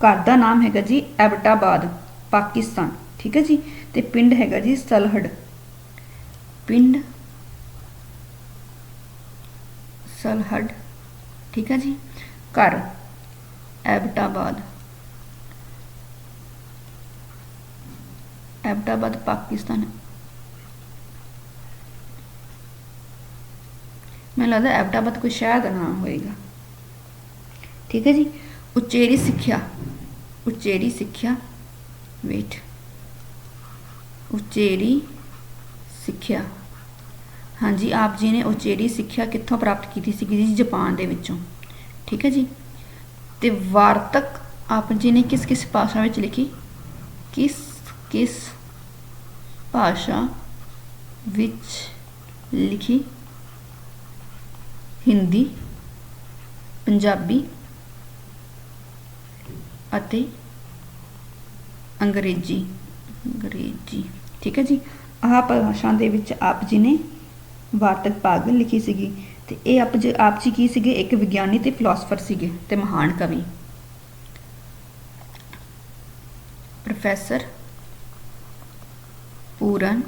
ਘਰ ਦਾ ਨਾਮ ਹੈਗਾ ਜੀ ਐਬਟਾਬਾਦ, ਪਾਕਿਸਤਾਨ, ਠੀਕ ਹੈ ਜੀ? ਤੇ ਪਿੰਡ ਹੈਗਾ ਜੀ ਸਲਹੜ। ਪਿੰਡ ਸਲਹੜ, ਠੀਕ ਹੈ ਜੀ? ਘਰ ਐਬਟਾਬਾਦ। ਐਬਟਾਬਾਦ, ਪਾਕਿਸਤਾਨ। ਮੈਨੂੰ ਲੱਗਦਾ ਐਬਟਾਬਾਦ ਕੋਈ ਸ਼ਹਿਰ ਦਾ ਨਾਮ ਹੋਏਗਾ। ਠੀਕ ਹੈ ਜੀ? ਉਚੇਰੀ ਸਿੱਖਿਆ ਉਚੇਰੀ ਸਿੱਖਿਆ ਵੇਟ ਉਚੇਰੀ ਸਿੱਖਿਆ। ਹਾਂਜੀ, ਆਪ ਜੀ ਨੇ ਉਚੇਰੀ ਸਿੱਖਿਆ ਕਿੱਥੋਂ ਪ੍ਰਾਪਤ ਕੀਤੀ ਸੀ ਜੀ? ਜਾਪਾਨ ਦੇ ਵਿੱਚੋਂ। ਠੀਕ ਹੈ ਜੀ? ਤੇ ਵਾਰਤਕ ਆਪ ਜੀ ਨੇ ਕਿਸ ਕਿਸ ਭਾਸ਼ਾ ਵਿੱਚ ਲਿਖੀ? ਕਿਸ ਕਿਸ ਭਾਸ਼ਾ ਵਿੱਚ ਲਿਖੀ? ਹਿੰਦੀ, ਪੰਜਾਬੀ ਅਤੇ ਅੰਗਰੇਜ਼ੀ ਅੰਗਰੇਜ਼ੀ, ਠੀਕ ਹੈ ਜੀ? ਆਹ ਭਾਸ਼ਾ ਦੇ ਵਿੱਚ ਆਪ ਜੀ ਨੇ ਵਾਰਤਕ ਭਾਗ ਲਿਖੀ ਸੀਗੀ ਤੇ ਇਹ ਆਪ ਜੀ ਆਪ ਜੀ ਕੀ ਸੀਗੇ? ਇੱਕ ਵਿਗਿਆਨੀ ਤੇ ਫਿਲਾਸਫਰ ਸੀਗੇ ਤੇ ਮਹਾਨ ਕਵੀ। ਪ੍ਰੋਫੈਸਰ ਪੂਰਨ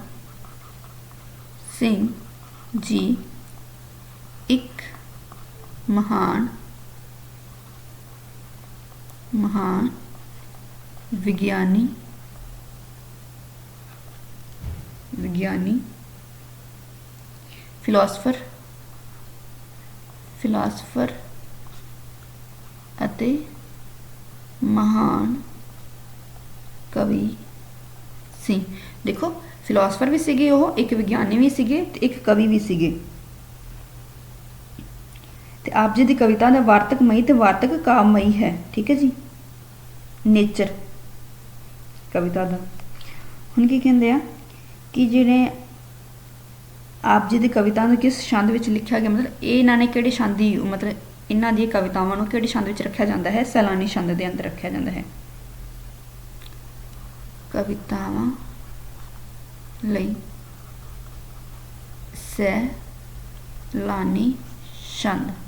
ਸਿੰਘ ਜੀ, ਇੱਕ ਮਹਾਨ ਮਹਾਨ ਵਿਗਿਆਨੀ ਵਿਗਿਆਨੀ ਫਿਲਾਸਫਰ ਫਿਲਾਸਫਰ ਅਤੇ ਮਹਾਨ ਕਵੀ ਸੀ। ਦੇਖੋ ਫਿਲਾਸਫਰ ਵੀ ਸੀਗੇ ਉਹ, ਇੱਕ ਵਿਗਿਆਨੀ ਵੀ ਸੀਗੇ ਤੇ ਇੱਕ ਕਵੀ ਵੀ ਸੀਗੇ। ਆਪ ਜੀ ਦੀ ਕਵਿਤਾ ਦਾ ਵਾਰਤਕ ਮਈ ਤੇ ਵਾਰਤਕ ਕਾਮਈ ਹੈ, ਠੀਕ ਹੈ ਜੀ? ਨੇਚਰ ਕਵਿਤਾ ਦਾ। ਹੁਣ ਕੀ ਕਹਿੰਦੇ ਆ? ਕਿ ਜਿਹੜੇ ਆਪ ਜੀ ਦੀ ਕਵਿਤਾ ਨੂੰ ਕਿਸ ਛੰਦ ਵਿੱਚ ਲਿਖਿਆ ਗਿਆ, ਮਤਲਬ ਇਹ ਇਹਨਾਂ ਨੇ ਕਿਹੜੇ ਛੰਦ ਦੀ, ਮਤਲਬ ਇਹਨਾਂ ਦੀਆਂ ਕਵਿਤਾਵਾਂ ਨੂੰ ਕਿਹੜੇ ਛੰਦ ਵਿੱਚ ਰੱਖਿਆ ਜਾਂਦਾ ਹੈ? ਸੈਲਾਨੀ ਛੰਦ ਦੇ ਅੰਦਰ ਰੱਖਿਆ ਜਾਂਦਾ ਹੈ। ਕਵਿਤਾਵਾਂ ਲਈ ਸੈਲਾਨੀ ਛੰਦ।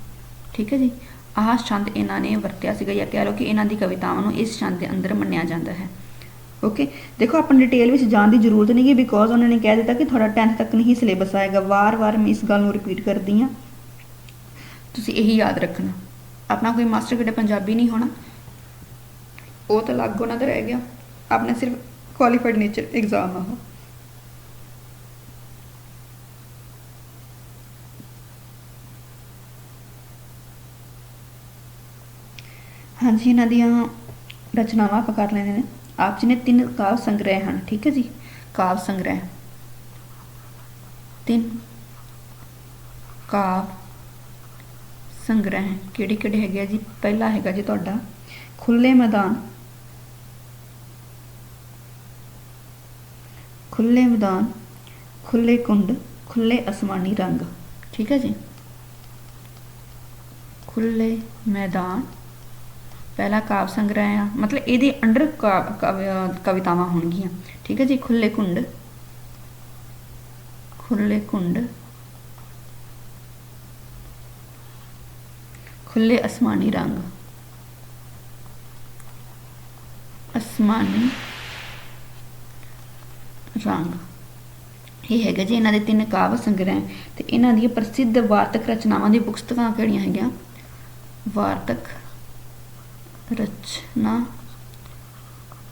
ਠੀਕ ਹੈ ਜੀ? ਆਹ ਛੰਦ ਇਹਨਾਂ ਨੇ ਵਰਤਿਆ ਸੀਗਾ ਜਾਂ ਕਹਿ ਲਓ ਕਿ ਇਹਨਾਂ ਦੀ ਕਵਿਤਾਵਾਂ ਨੂੰ ਇਸ ਛੰਦ ਦੇ ਅੰਦਰ ਮੰਨਿਆ ਜਾਂਦਾ ਹੈ। ਓਕੇ ਦੇਖੋ, ਆਪਾਂ ਡਿਟੇਲ ਵਿੱਚ ਜਾਣ ਦੀ ਜ਼ਰੂਰਤ ਨਹੀਂ ਹੈ ਬਿਕੋਜ਼ ਉਹਨਾਂ ਨੇ ਕਹਿ ਦਿੱਤਾ ਕਿ ਤੁਹਾਡਾ 10th ਤੱਕ ਨਹੀਂ ਸਿਲੇਬਸ ਆਏਗਾ। ਵਾਰ-ਵਾਰ ਮੈਂ ਇਸ ਗੱਲ ਨੂੰ ਰਿਪੀਟ ਕਰਦੀ ਹਾਂ। ਤੁਸੀਂ ਇਹੀ ਯਾਦ ਰੱਖਣਾ। ਆਪਣਾ ਕੋਈ ਮਾਸਟਰ ਕਿਤੇ ਪੰਜਾਬੀ ਨਹੀਂ ਹੋਣਾ। ਉਹ ਤਾਂ ਲੱਗ ਉਹਨਾਂ ਦਾ ਰਹਿ ਗਿਆ। ਆਪਣਾ ਸਿਰਫ ਕੁਆਲੀਫਾਈਡ ਨੇਚਰ ਐਗਜ਼ਾਮ ਆ ਉਹ। ਹਾਂਜੀ, ਇਹਨਾਂ ਦੀਆਂ ਰਚਨਾਵਾਂ ਆਪਾਂ ਕਰ ਲੈਂਦੇ ਨੇ। ਆਪ ਜੀ ਨੇ ਤਿੰਨ ਕਾਵ ਸੰਗ੍ਰਹਿ ਹਨ, ਠੀਕ ਹੈ ਜੀ? ਕਾਵ ਸੰਗ੍ਰਹਿ। ਤਿੰਨ ਕਾਵ ਸੰਗ੍ਰਹਿ ਕਿਹੜੇ ਕਿਹੜੇ ਹੈਗੇ ਆ ਜੀ? ਪਹਿਲਾ ਹੈਗਾ ਜੀ ਤੁਹਾਡਾ ਖੁੱਲੇ ਮੈਦਾਨ। ਖੁੱਲੇ ਮੈਦਾਨ ਖੁੱਲੇ ਕੁੰਡ ਖੁੱਲੇ ਅਸਮਾਨੀ ਰੰਗ, ਠੀਕ ਹੈ ਜੀ? ਖੁੱਲੇ ਮੈਦਾਨ ਪਹਿਲਾ ਕਾਵ ਸੰਗ੍ਰਹਿ ਆ। ਮਤਲਬ ਇਹਦੇ ਅੰਡਰ ਕਵਿਤਾਵਾਂ ਹੋਣਗੀਆਂ। ਠੀਕ ਹੈ ਜੀ? ਖੁੱਲੇ ਕੁੰਡ। ਖੁੱਲੇ ਕੁੰਡ। ਖੁੱਲੇ ਅਸਮਾਨੀ ਰੰਗ। ਅਸਮਾਨੀ ਰੰਗ। ਇਹ ਹੈਗਾ ਜੀ ਇਹਨਾਂ ਦੇ ਤਿੰਨ ਕਾਵ ਸੰਗ੍ਰਹਿ ਤੇ ਇਹਨਾਂ ਦੀਆਂ ਪ੍ਰਸਿੱਧ ਵਾਰਤਕ ਰਚਨਾਵਾਂ ਦੀ ਪੁਸਤਕਾਂ ਕਿਹੜੀਆਂ ਹੈਗੀਆਂ? ਵਾਰਤਕ ਰਚਨਾ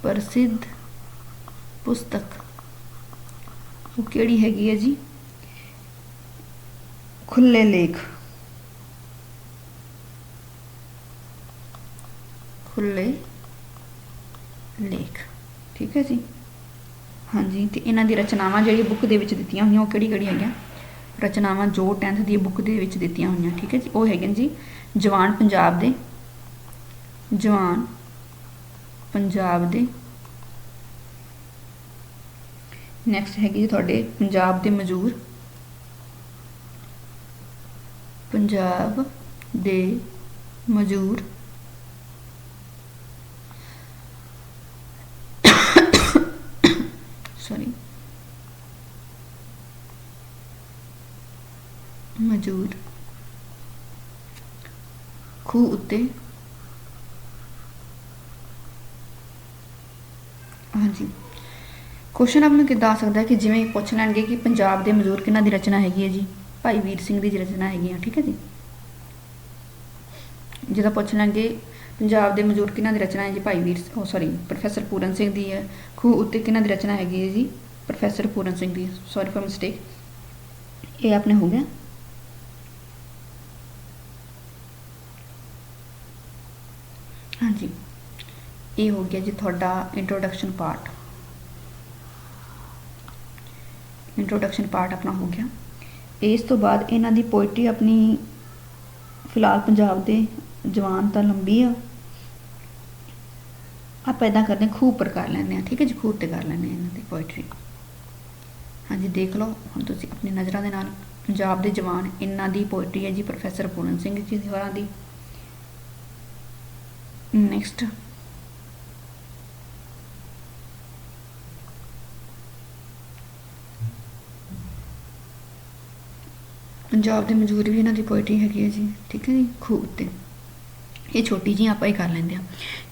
ਪ੍ਰਸਿੱਧ ਪੁਸਤਕ। ਉਹ ਕਿਹੜੀ ਹੈਗੀ ਹੈ ਜੀ? ਖੁੱਲੇ ਲੇਖ। ਖੁੱਲੇ ਲੇਖ। ਠੀਕ ਹੈ ਜੀ? ਹਾਂਜੀ, ਤੇ ਇਹਨਾਂ ਦੀ ਰਚਨਾਵਾਂ ਜਿਹੜੀ ਬੁੱਕ ਦੇ ਵਿੱਚ ਦਿੱਤੀਆਂ ਹੋਈਆਂ, ਉਹ ਕਿਹੜੀ ਕਿਹੜੀ ਹੈਗੀਆਂ? ਰਚਨਾਵਾਂ ਜੋ 10th ਦੀ ਬੁੱਕ ਦੇ ਵਿੱਚ ਦਿੱਤੀਆਂ ਹੋਈਆਂ, ਠੀਕ ਹੈ ਜੀ? ਉਹ ਹੈਗੇ ਨੇ ਜੀ ਜਵਾਨ ਪੰਜਾਬ ਦੇ ਜਵਾਨ ਪੰਜਾਬ ਦੇ। ਨੈਕਸਟ ਹੈਗੀ ਜੀ ਤੁਹਾਡੇ ਪੰਜਾਬ ਦੇ ਮਜ਼ਦੂਰ। ਪੰਜਾਬ ਦੇ ਮਜ਼ਦੂਰ। ਸੌਰੀ ਮਜ਼ਦੂਰ। ਖੂਹ ਉੱਤੇ ਹਾਂਜੀ। ਕੁਐਸਚਨ ਆਪ ਨੂੰ ਕਿੱਦਾਂ ਆ ਸਕਦਾ ਹੈ ਕਿ ਜਿਵੇਂ ਪੁੱਛ ਲੈਣਗੇ ਕਿ ਪੰਜਾਬ ਦੇ ਮਜ਼ਦੂਰ ਕਿਹਨਾਂ ਦੀ ਰਚਨਾ ਹੈਗੀ ਹੈ ਜੀ? ਭਾਈ ਵੀਰ ਸਿੰਘ ਦੀ ਰਚਨਾ ਹੈਗੀ ਆ, ਠੀਕ ਹੈ ਜੀ? ਜਿਹਦਾ ਪੁੱਛ ਲੈਣਗੇ ਪੰਜਾਬ ਦੇ ਮਜ਼ਦੂਰ ਕਿਹਨਾਂ ਦੀ ਰਚਨਾ ਹੈ ਜੀ, ਭਾਈ ਵੀਰ, ਉਹ ਸੌਰੀ ਪ੍ਰੋਫੈਸਰ ਪੂਰਨ ਸਿੰਘ ਦੀ ਹੈ। ਖੂਹ ਉੱਤੇ ਕਿਹਨਾਂ ਦੀ ਰਚਨਾ ਹੈਗੀ ਹੈ ਜੀ? ਪ੍ਰੋਫੈਸਰ ਪੂਰਨ ਸਿੰਘ ਦੀ ਸੌਰੀ ਫॉर ਮਿਸਟੇਕ ਇਹ ਆਪਣੇ ਹੋ ਗਿਆ ਹਾਂਜੀ ਇਹ ਹੋ ਗਿਆ ਜੀ ਤੁਹਾਡਾ ਇੰਟਰੋਡਕਸ਼ਨ ਪਾਰਟ ਇੰਟਰੋਡਕਸ਼ਨ ਪਾਰਟ ਆਪਣਾ ਹੋ ਗਿਆ। ਇਸ ਤੋਂ ਬਾਅਦ ਇਹਨਾਂ ਦੀ ਪੋਇਟਰੀ ਆਪਣੀ ਫਿਲਹਾਲ ਪੰਜਾਬ ਦੇ ਜਵਾਨ ਤਾਂ ਲੰਬੀ ਆ। ਆਪਾਂ ਇਦਾਂ ਕਰਦੇ ਹਾਂ, ਖੂਹ ਉੱਪਰ ਕਰ ਲੈਂਦੇ ਆ ਠੀਕ ਹੈ ਜੀ, ਖੂਹ ਤੇ ਕਰ ਲੈਂਦੇ ਆ ਇਹਨਾਂ ਦੀ ਪੋਇਟਰੀ ਹਾਂਜੀ, ਦੇਖ ਲਓ, ਹੁਣ ਤੁਸੀਂ ਆਪਣੀ ਨਜ਼ਰਾਂ ਦੇ ਨਾਲ ਪੰਜਾਬ ਦੇ ਜਵਾਨ ਇਹਨਾਂ ਦੀ ਪੋਇਟਰੀ ਹੈ ਜੀ ਪ੍ਰੋਫੈਸਰ ਪੂਰਨ ਸਿੰਘ ਜੀ ਹੋਰਾਂ ਦੀ। ਨੈਕਸਟ ਪੰਜਾਬ ਦੇ ਮਜ਼ਦੂਰ ਵੀ ਇਹਨਾਂ ਦੀ ਪੋਇਟਰੀ ਹੈਗੀ ਹੈ ਜੀ, ਠੀਕ ਹੈ ਜੀ, ਖੂਹ ਉੱਤੇ। ਇਹ ਛੋਟੀ ਜੀ ਆਪਾਂ ਹੀ ਕਰ ਲੈਂਦੇ ਆ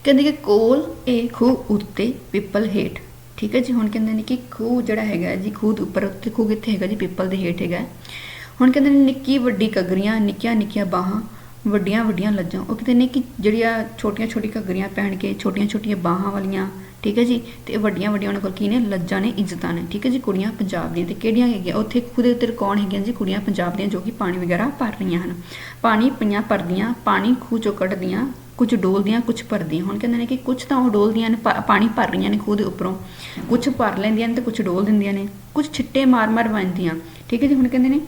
ਕਹਿੰਦੇ ਕਿ ਕੋਲ ਇਹ ਖੂਹ ਉੱਤੇ ਪਿੱਪਲ ਹੇਠ। ਠੀਕ ਹੈ ਜੀ, ਹੁਣ ਕਹਿੰਦੇ ਨੇ ਕਿ ਖੂਹ ਜਿਹੜਾ ਹੈਗਾ ਜੀ, ਖੂਹ ਦੇ ਉੱਪਰ ਉੱਤੇ ਖੂਹ ਕਿੱਥੇ ਹੈਗਾ ਜੀ, ਪਿੱਪਲ ਦੇ ਹੇਠ ਹੈਗਾ। ਹੁਣ ਕਹਿੰਦੇ ਨੇ ਨਿੱਕੀ ਵੱਡੀ ਕਗਰੀਆਂ ਨਿੱਕੀਆਂ ਨਿੱਕੀਆਂ ਬਾਹਾਂ, ਵੱਡੀਆਂ ਵੱਡੀਆਂ ਲੱਜਾਂ। ਉਹ ਕਹਿੰਦੇ ਨੇ ਕਿ ਜਿਹੜੀਆਂ ਛੋਟੀਆਂ ਛੋਟੀਆਂ ਘੱਗਰੀਆਂ ਪਹਿਨ ਕੇ, ਛੋਟੀਆਂ ਛੋਟੀਆਂ ਬਾਹਾਂ ਵਾਲੀਆਂ ਠੀਕ ਹੈ ਜੀ? ਤੇ ਵੱਡੀਆਂ ਵੱਡੀਆਂ ਉਹਨਾਂ ਕੋਲ ਕੀ ਨੇ? ਲੱਜਾਂ ਨੇ, ਇੱਜ਼ਤਾਂ ਨੇ। ਠੀਕ ਹੈ ਜੀ? ਕੁੜੀਆਂ ਪੰਜਾਬ ਦੀਆਂ। ਤੇ ਕਿਹੜੀਆਂ ਹੈਗੀਆਂ? ਉੱਥੇ ਖੁਦ ਉੱਤੇ ਕੌਣ ਹੈਗੀਆਂ ਜੀ? ਕੁੜੀਆਂ ਪੰਜਾਬ ਦੀਆਂ ਜੋ ਕਿ ਪਾਣੀ ਵਗੈਰਾ ਭਰ ਰਹੀਆਂ ਹਨ। ਪਾਣੀ ਪਈਆਂ ਭਰਦੀਆਂ, ਪਾਣੀ ਖੂਹ ਚੋਂ ਕੱਢਦੀਆਂ, ਕੁਝ ਡੋਲਦੀਆਂ, ਕੁਝ ਭਰਦੀਆਂ। ਹੁਣ ਕਹਿੰਦੇ ਨੇ ਕਿ ਕੁਝ ਤਾਂ ਉਹ ਡੋਲਦੀਆਂ ਨੇ, ਪਾ- ਪਾਣੀ ਭਰ ਰਹੀਆਂ ਨੇ ਖੂਹ ਦੇ ਉੱਪਰੋਂ। ਕੁਝ ਭਰ ਲੈਂਦੀਆਂ ਨੇ ਤੇ ਕੁਝ ਡੋਲ ਦਿੰਦੀਆਂ ਨੇ। ਕੁਝ ਛਿੱਟੇ ਮਾਰ ਮਾਰ ਵੰਦੀਆਂ ਠੀਕ ਹੈ ਜੀ? ਹੁਣ ਕਹਿੰਦੇ ਨੇ,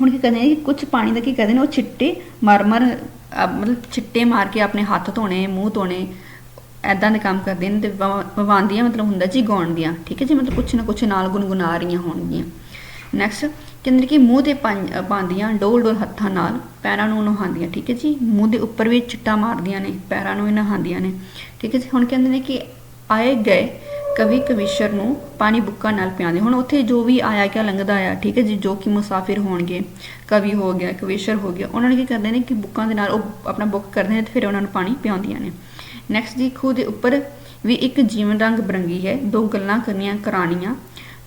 ਹੁਣ ਕੀ ਕਹਿੰਦੇ ਨੇ ਕਿ ਕੁਝ ਪਾਣੀ ਦਾ ਕੀ ਕਹਿੰਦੇ ਨੇ? ਉਹ ਛਿੱਟੇ ਮਾਰ ਮਾਰ ਮਤਲਬ ਛਿੱਟੇ ਮਾਰ ਕੇ ਆਪਣੇ ਹੱਥ ਧੋਣੇ, ਮੂੰਹ ਧੋਣੇ ਐਦਾਂ ਦੇ ਕੰਮ ਕਰਦੇ ਨੇ ਤੇ ਵ- ਵਵਾਉਂਦੀਆਂ, ਮਤਲਬ ਹੁੰਦਾ ਜੀ ਗਾਉਣ ਦੀਆਂ ਠੀਕ ਹੈ ਜੀ? ਮਤਲਬ ਕੁਛ ਨਾ ਕੁਛ ਨਾਲ ਗੁੰਗੁਣਾ ਰਹੀਆਂ ਹੋਣਗੀਆਂ। ਨੈਕਸਟ ਕਹਿੰਦੇ ਕਿ ਮੂੰਹ ਤੇ ਪਾਉਂਦੀਆਂ, ਡੋਲ ਡੋਲ ਹੱਥਾਂ ਨਾਲ, ਪੈਰਾਂ ਨੂੰ ਨਹਾਉਂਦੀਆਂ, ਠੀਕ ਹੈ ਜੀ? ਮੂੰਹ ਦੇ ਉੱਪਰ ਵੀ ਚਿੱਟਾ ਮਾਰਦੀਆਂ ਨੇ, ਪੈਰਾਂ ਨੂੰ ਵੀ ਨਹਾਉਂਦੀਆਂ ਨੇ, ਠੀਕ ਹੈ ਜੀ? ਹੁਣ ਕਹਿੰਦੇ ਨੇ ਕਿ ਆਏ ਗਏ ਕਵੀ ਕਵੀਸ਼ਰ ਨੂੰ ਪਾਣੀ ਬੁੱਕਾ ਨਾਲ ਪਿਆਉਂਦੇ। ਹੁਣ ਉੱਥੇ ਜੋ ਵੀ ਆਇਆ ਕਿਆ ਲੰਘਦਾ ਆ, ਠੀਕ ਹੈ ਜੀ? ਜੋ ਕਿ ਮੁਸਾਫਿਰ ਹੋਣਗੇ, ਕਵੀ ਹੋ ਗਿਆ, ਕਵੀਸ਼ਰ ਹੋ ਗਿਆ, ਉਹਨਾਂ ਨੇ ਕੀ ਕਰਦੇ ਨੇ ਕਿ ਬੁੱਕਾਂ ਦੇ ਨਾਲ ਉਹ ਆਪਣਾ ਬੁੱਕ ਕਰਦੇ ਨੇ ਤੇ ਫਿਰ ਉਹਨਾਂ ਨੂੰ ਪਾਣੀ ਪਿਆਉਂਦੀਆਂ ਨੇ। ਨੈਕਸਟ ਜੀ ਖੂਹ ਦੇ ਉੱਪਰ ਵੀ ਇੱਕ ਜੀਵਨ ਰੰਗ ਬਰੰਗੀ ਹੈ। ਦੋ ਗੱਲਾਂ ਕਰਨੀਆਂ ਕਰਾਣੀਆਂ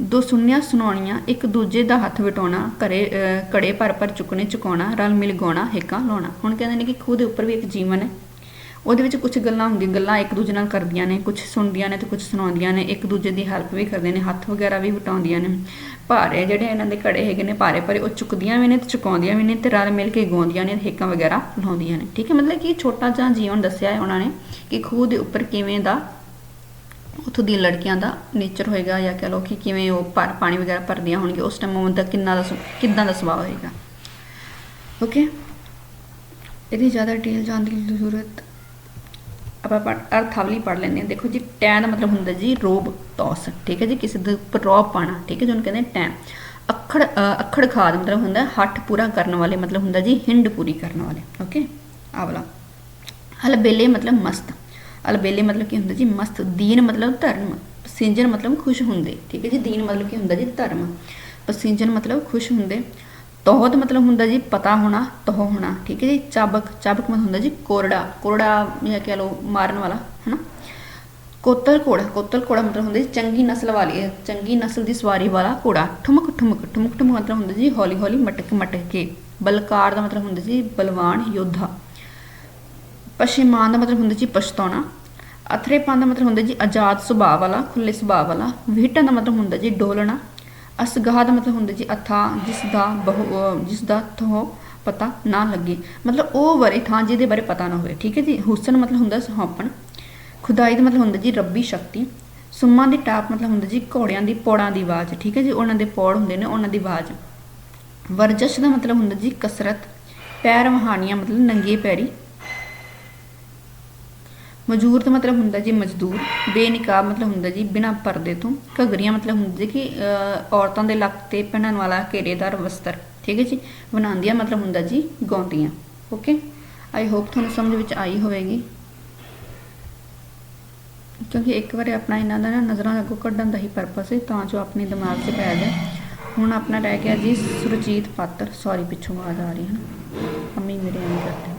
ਦੋ ਸੁਣਨੀਆਂ ਸੁਣਾਉਣੀਆਂ। ਇੱਕ ਦੂਜੇ ਦਾ ਹੱਥ ਵਟਾਉਣਾ ਘਰੇ ਅਹ, ਕੜੇ ਭਰ ਭਰ ਚੁੱਕਣੇ ਚੁਕਾਉਣਾ ਰਲ ਮਿਲ ਗਾਉਣਾ ਹੇਕਾਂ ਲਾਉਣਾ ਹੁਣ ਕਹਿੰਦੇ ਨੇ ਕਿ ਖੂਹ ਦੇ ਉੱਪਰ ਵੀ ਇੱਕ ਜੀਵਨ ਹੈ। ਉਹਦੇ ਵਿੱਚ ਕੁਝ ਗੱਲਾਂ ਹੁੰਦੀਆਂ, ਗੱਲਾਂ ਇੱਕ ਦੂਜੇ ਨਾਲ ਕਰਦੀਆਂ ਨੇ ਕੁਝ ਸੁਣਦੀਆਂ ਨੇ ਤੇ ਕੁਝ ਸੁਣਾਉਂਦੀਆਂ ਨੇ, ਇੱਕ ਦੂਜੇ ਦੀ ਹੈਲਪ ਵੀ ਕਰਦੇ ਨੇ, ਹੱਥ ਵਗੈਰਾ ਵੀ ਵਟਾਉਂਦੀਆਂ ਨੇ। ਭਾਰੇ ਜਿਹੜੇ ਇਹਨਾਂ ਦੇ ਕੜੇ ਹੈਗੇ ਨੇ ਭਾਰੇ ਭਾਰੇ, ਉਹ ਚੁੱਕਦੀਆਂ ਵੀ ਨੇ ਤੇ ਚੁਕਾਉਂਦੀਆਂ ਵੀ ਨੇ ਤੇ ਰਲ ਮਿਲ ਕੇ ਗਾਉਂਦੀਆਂ ਨੇ, ਹੇਕਾਂ ਵਗੈਰਾ ਲਾਉਂਦੀਆਂ ਨੇ। ਠੀਕ ਹੈ, ਮਤਲਬ ਕਿ ਛੋਟਾ ਜਿਹਾ ਜੀਵਨ ਦੱਸਿਆ ਹੈ ਉਹਨਾਂ ਨੇ ਕਿ ਖੂਹ ਦੇ ਉੱਪਰ ਕਿਵੇਂ ਦਾ ਉੱਥੋਂ ਦੀਆਂ ਲੜਕੀਆਂ ਦਾ ਨੇਚਰ ਹੋਏਗਾ ਜਾਂ ਕਹ ਲੋ ਕਿ ਕਿਵੇਂ ਉਹ ਭਰ ਪਾਣੀ ਵਗੈਰਾ ਭਰਦੀਆਂ ਹੋਣਗੀਆਂ, ਉਸ ਟਾਈਮ ਉਹਨਾਂ ਦਾ ਕਿੰਨਾ ਦਾ ਕਿੱਦਾਂ ਦਾ ਸੁਭਾਅ ਹੋਏਗਾ। ਓਕੇ ਇਹਦੀ ਜ਼ਿਆਦਾ ਡਿਟੇਲ ਜਾਣ ਦੀ ਜ਼ਰੂਰਤ ਆਪਾਂ ਅਰਥਾਵਲੀ ਪੜ ਲੈਂਦੇ ਹਾਂ। ਦੇਖੋ ਜੀ ਟੈਨ ਦਾ ਮਤਲਬ ਹੁੰਦਾ ਜੀ ਰੋਬ ਟੌਸ, ਠੀਕ ਹੈ ਜੀ, ਕਿਸੇ ਦੇ ਉੱਪਰ ਰੌਬ ਪਾਣਾ ਠੀਕ ਹੈ ਜਿਹਨੂੰ ਕਹਿੰਦੇ ਟੈਨ ਅੱਖੜ ਅੱਖੜ ਖਾਦ ਮਤਲਬ ਹੁੰਦਾ, ਹੱਠ ਪੂਰਾ ਕਰਨ ਵਾਲੇ ਮਤਲਬ ਹੁੰਦਾ ਜੀ, ਹਿੰਡ ਪੂਰੀ ਕਰਨ ਵਾਲੇ ਓਕੇ ਆਵਲਾ ਹਲਬੇਲੇ ਮਤਲਬ ਮਸਤ। ਹਲਬੇਲੇ ਮਤਲਬ ਕੀ ਹੁੰਦਾ ਜੀ, ਮਸਤ। ਦੀਨ ਮਤਲਬ ਧਰਮ। ਪਸਿੰਜਨ ਮਤਲਬ ਖੁਸ਼ ਹੁੰਦੇ, ਠੀਕ ਹੈ ਜੀ, ਦੀਨ ਮਤਲਬ ਕੀ ਹੁੰਦਾ ਜੀ, ਧਰਮ। ਪਸਿੰਜਨ ਮਤਲਬ ਖੁਸ਼ ਹੁੰਦੇ। ਤੋਹਤ ਮਤਲਬ ਹੁੰਦਾ ਜੀ ਪਤਾ ਹੋਣਾ, ਤੋਹ ਹੋਣਾ, ਠੀਕ ਹੈ ਜੀ? ਚਾਬਕ ਚਾਬਕ ਮਤਲਬ ਹੁੰਦਾ ਜੀ ਕੋਰੜਾ ਕੋਰੜਾ ਜਾਂ ਕਹਿ ਲਓ ਮਾਰਨ ਵਾਲਾ, ਹਨਾ? ਕੋਤਲ ਘੋੜਾ ਕੋਤਲ ਘੋੜਾ ਮਤਲਬ ਹੁੰਦਾ ਜੀ ਚੰਗੀ ਨਸਲ ਵਾਲੀ ਚੰਗੀ ਨਸਲ ਦੀ ਸਵਾਰੀ ਵਾਲਾ ਘੋੜਾ। ਠੁਮਕ ਠੁਮਕ ਠੁਮਕ ਠੁਮਕ ਮਤਲਬ ਹੁੰਦਾ ਜੀ ਹੌਲੀ ਹੌਲੀ ਮਟਕ ਮਟਕ ਕੇ। ਬਲਕਾਰ ਦਾ ਮਤਲਬ ਹੁੰਦਾ ਜੀ ਬਲਵਾਨ ਯੋਧਾ। ਪਸ਼ਿਮਾਨ ਦਾ ਮਤਲਬ ਹੁੰਦਾ ਜੀ ਪਛਤਾਉਣਾ ਅਥਰੇਪਨ ਦਾ ਮਤਲਬ ਹੁੰਦਾ ਜੀ ਆਜ਼ਾਦ ਸੁਭਾਅ ਵਾਲਾ ਖੁੱਲੇ ਸੁਭਾਅ ਵਾਲਾ। ਵਿਹਟਾਂ ਦਾ ਮਤਲਬ ਹੁੰਦਾ ਜੀ ਡੋਲਣਾ। ਅਸਗਾਹ ਦਾ ਮਤਲਬ ਹੁੰਦਾ ਜੀ ਅਥਾ, ਜਿਸ ਦਾ ਬਹੁ ਜਿਸ ਦਾ ਥੋ ਪਤਾ ਨਾ ਲੱਗੇ। ਮਤਲਬ ਉਹ ਬਾਰੇ ਥਾਂ ਜਿਹਦੇ ਬਾਰੇ ਪਤਾ ਨਾ ਹੋਵੇ, ਠੀਕ ਹੈ ਜੀ? ਹੁਸਨ ਮਤਲਬ ਹੁੰਦਾ ਸੁਹੱਪਣ ਖੁਦਾਈ ਦਾ ਮਤਲਬ ਹੁੰਦਾ ਜੀ ਰੱਬੀ ਸ਼ਕਤੀ। ਸੁਮਾ ਦੀ ਟਾਪ ਮਤਲਬ ਹੁੰਦਾ ਜੀ ਘੋੜਿਆਂ ਦੀ, ਪੌੜਾਂ ਦੀ ਆਵਾਜ਼, ਠੀਕ ਹੈ ਜੀ? ਉਹਨਾਂ ਦੇ ਪੌੜ ਹੁੰਦੇ ਨੇ, ਉਹਨਾਂ ਦੀ ਆਵਾਜ਼। ਵਰਜਸ਼ ਦਾ ਮਤਲਬ ਹੁੰਦਾ ਜੀ ਕਸਰਤ। ਪੈਰ ਵਹਾਨੀਆਂ ਮਤਲਬ ਨੰਗੇ ਪੈਰੀ। ਮਜ਼ਦੂਰ ਦਾ ਮਤਲਬ ਹੁੰਦਾ ਜੀ ਮਜ਼ਦੂਰ ਬੇਨਿਕਾਬ ਮਤਲਬ ਹੁੰਦਾ ਜੀ ਬਿਨਾਂ ਪਰਦੇ ਤੋਂ। ਘਗਰੀਆਂ ਮਤਲਬ ਹੁੰਦਾ ਕਿ ਔਰਤਾਂ ਦੇ ਲੱਕ ਤੇ ਪਹਿਨਣ ਵਾਲਾ ਘੇਰੇਦਾਰ ਵਸਤਰ, ਠੀਕ ਹੈ ਜੀ? ਬਣਾਉਂਦੀਆਂ ਮਤਲਬ ਹੁੰਦਾ ਜੀ ਗਾਉਂਦੀਆਂ, ਓਕੇ? ਆਈ ਹੋਪ ਤੁਹਾਨੂੰ ਸਮਝ ਵਿੱਚ ਆਈ ਹੋਵੇਗੀ। ਕਿਉਂਕਿ ਇੱਕ ਵਾਰੀ ਆਪਣਾ ਇਹਨਾਂ ਦਾ ਨਾ ਨਜ਼ਰਾਂ ਅੱਗੋਂ ਕੱਢਣ ਦਾ ਹੀ ਪਰਪਸ ਹੈ, ਤਾਂ ਜੋ ਆਪਣੇ ਦਿਮਾਗ 'ਚ ਪੈ ਜਾਏ। ਹੁਣ ਆਪਣਾ ਰਹਿ ਗਿਆ ਜੀ ਸੁਰਜੀਤ ਪਾਤਰ ਸੌਰੀ ਪਿੱਛੋਂ ਆਵਾਜ਼ ਆ ਰਹੀ ਹੈ ਨਾ। ਅੰਮੀ ਮੇਰੇ ਐਂ ਕਰਦੇ